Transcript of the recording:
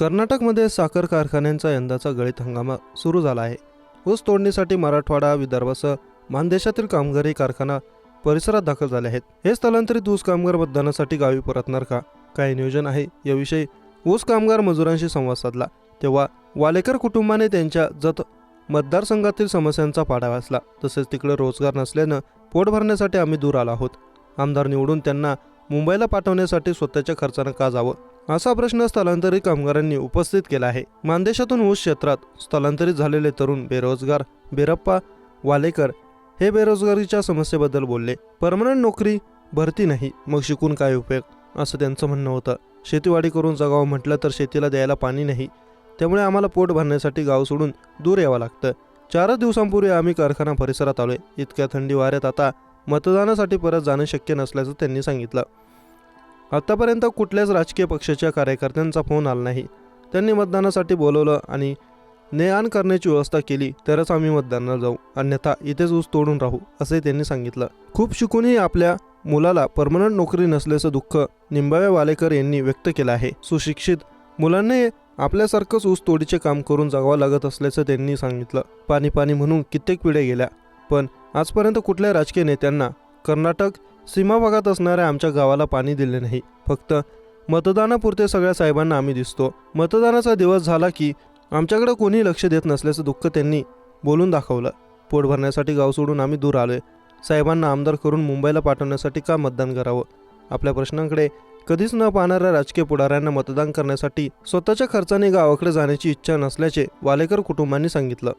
कर्नाटकमध्ये साखर कारखान्यांचा यंदाचा गळीत हंगामा सुरू झाला आहे. ऊस तोडणीसाठी मराठवाडा विदर्भासह मानदेशातील कामगारी कारखाना परिसरात दाखल झाले आहेत. हे स्थलांतरित ऊस कामगार मतदानासाठी गावी परतणार का? काय नियोजन आहे? याविषयी ऊस कामगार मजुरांशी संवाद साधला. तेव्हा वालेकर कुटुंबाने त्यांच्या जत मतदारसंघातील समस्यांचा पाडा वाचला. तसेच तिकडे रोजगार नसल्यानं पोट भरण्यासाठी आम्ही दूर आलो आहोत. आमदार निवडून त्यांना मुंबईला पाठवण्यासाठी स्वतःच्या खर्चानं का जावं? असा प्रश्न स्थलांतरित कामगारांनी उपस्थित केला आहे. मानदेशातून ऊस क्षेत्रात स्थलांतरित झालेले तरुण बेरोजगार बेरप्पा वालेकर हे बेरोजगारीच्या समस्येबद्दल बोलले. परमनंट नोकरी भरती नाही मग शिकून काय उपयोग? असं त्यांचं म्हणणं होतं. शेतीवाडी करून जगावं म्हटलं तर शेतीला द्यायला पाणी नाही. त्यामुळे आम्हाला पोट भरण्यासाठी गाव सोडून दूर यावं लागतं. चारच दिवसांपूर्वी आम्ही कारखाना परिसरात आलोय. इतक्या थंडी वाऱ्यात आता मतदानासाठी परत जाणं शक्य नसल्याचं त्यांनी सांगितलं. आतापर्यंत कुठल्याच राजकीय पक्षाच्या कार्यकर्त्यांचा फोन आला नाही. त्यांनी मतदानासाठी बोलवलं आणि ने आण करण्याची व्यवस्था केली तरच आम्ही मतदानाला जाऊ. अन्यथा इथेच ऊस तोडून राहू असे त्यांनी सांगितलं. खूप शिकूनही आपल्या मुलाला परमनंट नोकरी नसल्याचं दुःख निंबाव्या वालेकर यांनी व्यक्त केलं आहे. सुशिक्षित मुलांनी आपल्यासारखंच ऊस तोडीचे काम करून जगावं लागत असल्याचं त्यांनी सांगितलं. पाणी पाणी म्हणून कित्येक पिढ्या गेल्या पण आजपर्यंत कुठल्या राजकीय नेत्यांना कर्नाटक सीमा भागात असणाऱ्या आमच्या गावाला पाणी दिले नाही. फक्त मतदानापुरते सगळ्या साहेबांना आम्ही दिसतो. मतदानाचा दिवस झाला की आमच्याकडे कोणी लक्ष देत नसल्याचं दुःख त्यांनी बोलून दाखवलं. पोट भरण्यासाठी गाव सोडून आम्ही दूर आलोय. साहेबांना आमदार करून मुंबईला पाठवण्यासाठी का मतदान करावं? आपल्या प्रश्नांकडे कधीच न पाहणाऱ्या राजकीय पुढाऱ्यांना मतदान करण्यासाठी स्वतःच्या खर्चाने गावाकडे जाण्याची इच्छा नसल्याचे वालेकर कुटुंबांनी सांगितलं.